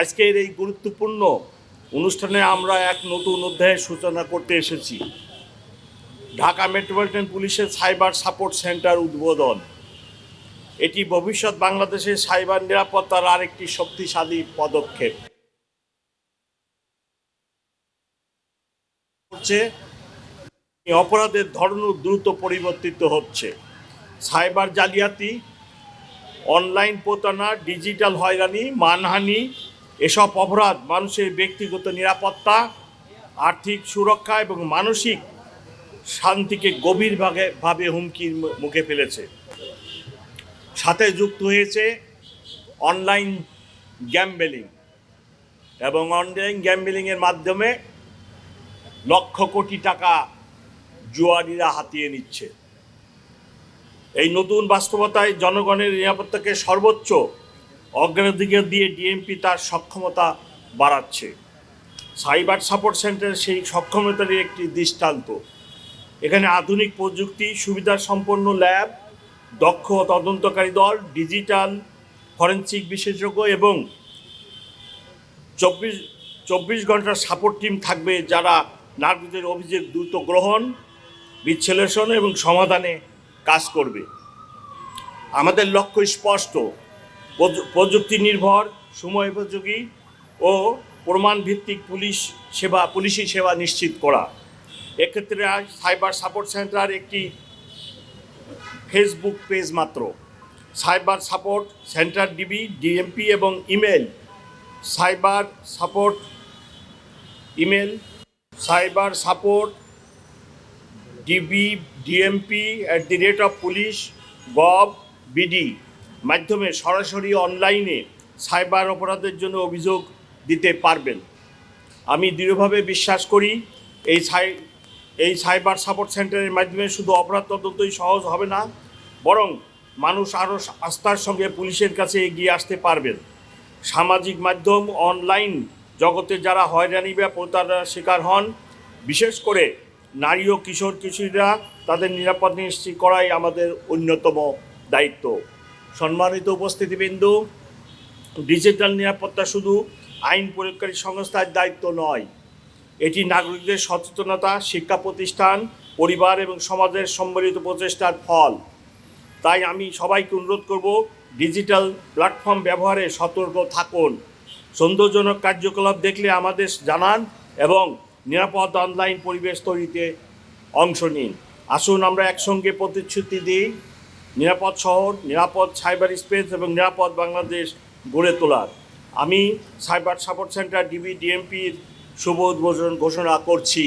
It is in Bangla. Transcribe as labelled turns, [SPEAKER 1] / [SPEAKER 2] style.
[SPEAKER 1] আজকের এই গুরুত্বপূর্ণ অনুষ্ঠানে আমরা এক নতুন অধ্যায়ের সূচনা করতে এসেছি। ঢাকা মেট্রোপলিটন পুলিশের সাইবার সাপোর্ট সেন্টার উদ্বোধন। এটি ভবিষ্যৎ বাংলাদেশের সাইবার নিরাপত্তার আরেকটি শক্তিশালী পদক্ষেপ। হচ্ছে অপরাধের ধরনও দ্রুত পরিবর্তিত হচ্ছে। সাইবার জালিয়াতি, অনলাইন প্রতারণা, ডিজিটাল হয়রানি, মানহানি এসব অপরাধ মানুষের ব্যক্তিগত নিরাপত্তা, আর্থিক সুরক্ষা এবং মানসিক শান্তিকে গভীরভাবে ভাবে হুমকির মুখে ফেলেছে। সাথে যুক্ত হয়েছে অনলাইন গ্যাম্বেলিং এবং অনলাইন গ্যাম্বেলিংয়ের মাধ্যমে লক্ষ কোটি টাকা জুয়ারিরা হাতিয়ে নিচ্ছে। এই নতুন বাস্তবতায় জনগণের নিরাপত্তাকে সর্বোচ্চ অগ্রাধিকার দিয়ে ডিএমপি তার সক্ষমতা বাড়াচ্ছে। সাইবার সাপোর্ট সেন্টার সেই সক্ষমতারই একটি দৃষ্টান্ত। এখানে আধুনিক প্রযুক্তি সুবিধা সম্পন্ন ল্যাব, দক্ষ তদন্তকারী দল, ডিজিটাল ফরেন্সিক বিশেষজ্ঞ এবং চব্বিশ চব্বিশ ঘণ্টার সাপোর্ট টিম থাকবে যারা নাগরিকদের অভিযোগ দ্রুত গ্রহণ বিচ্ছেলেষণ এবং সমাধানে কাজ করবে। আমাদের লক্ষ্য স্পষ্ট প্রযুক্তি নির্ভর, সময় উপযোগী ও প্রমাণ ভিত্তিক পুলিশ সেবা, পুলিশি সেবা নিশ্চিত করা। এক্ষেত্রে আজ সাইবার সাপোর্ট সেন্টার একটি ফেসবুক পেজ মাত্র। Cyber support centre DB, DMP এবং email cyber support email cyber support DB, DMP at the rate of police gov BD মাধ্যমে সরাসরি অনলাইনে সাইবার অপরাধের জন্য অভিযোগ দিতে পারবেন। আমি দৃঢ়ভাবে বিশ্বাস করি এই সাই এই সাইবার সাপোর্ট সেন্টারের মাধ্যমে শুধু অপরাধ তদন্তই সহজ হবে না, বরং মানুষ আরও আস্থার সঙ্গে পুলিশের কাছে এগিয়ে আসতে পারবেন। সামাজিক মাধ্যম অনলাইন জগতে যারা হয়রানি বা প্রতারণার শিকার হন, বিশেষ করে নারী ও কিশোর কিশোরীরা তাদের নিরাপদ নিশ্চিত করাই আমাদের অন্যতম দায়িত্ব। সম্মানিত উপস্থিতিবৃন্দ ডিজিটাল নিরাপত্তা শুধু আইন প্রয়োগকারী সংস্থার দায়িত্ব নয়, এটি নাগরিকদের সচেতনতা, শিক্ষা প্রতিষ্ঠান, পরিবার এবং সমাজের সম্মিলিত প্রচেষ্টার ফল। তাই আমি সবাইকে অনুরোধ করব ডিজিটাল প্ল্যাটফর্ম ব্যবহারে সতর্ক থাকুন। সৌন্দর্যজনক কার্যকলাপ দেখলে আমাদের জানান এবং নিরাপদ অনলাইন পরিবেশ তৈরিতে অংশ নিন। আসুন আমরা একসঙ্গে প্রতিশ্রুতি দিই। নিরাপদ শহর, নিরাপদ সাইবার স্পেস এবং নিরাপদ বাংলাদেশ গড়ে তোলার। আমি সাইবার সাপোর্ট সেন্টার ডিবি ডিএমপির শুভ উদ্বোধন ঘোষণা করছি।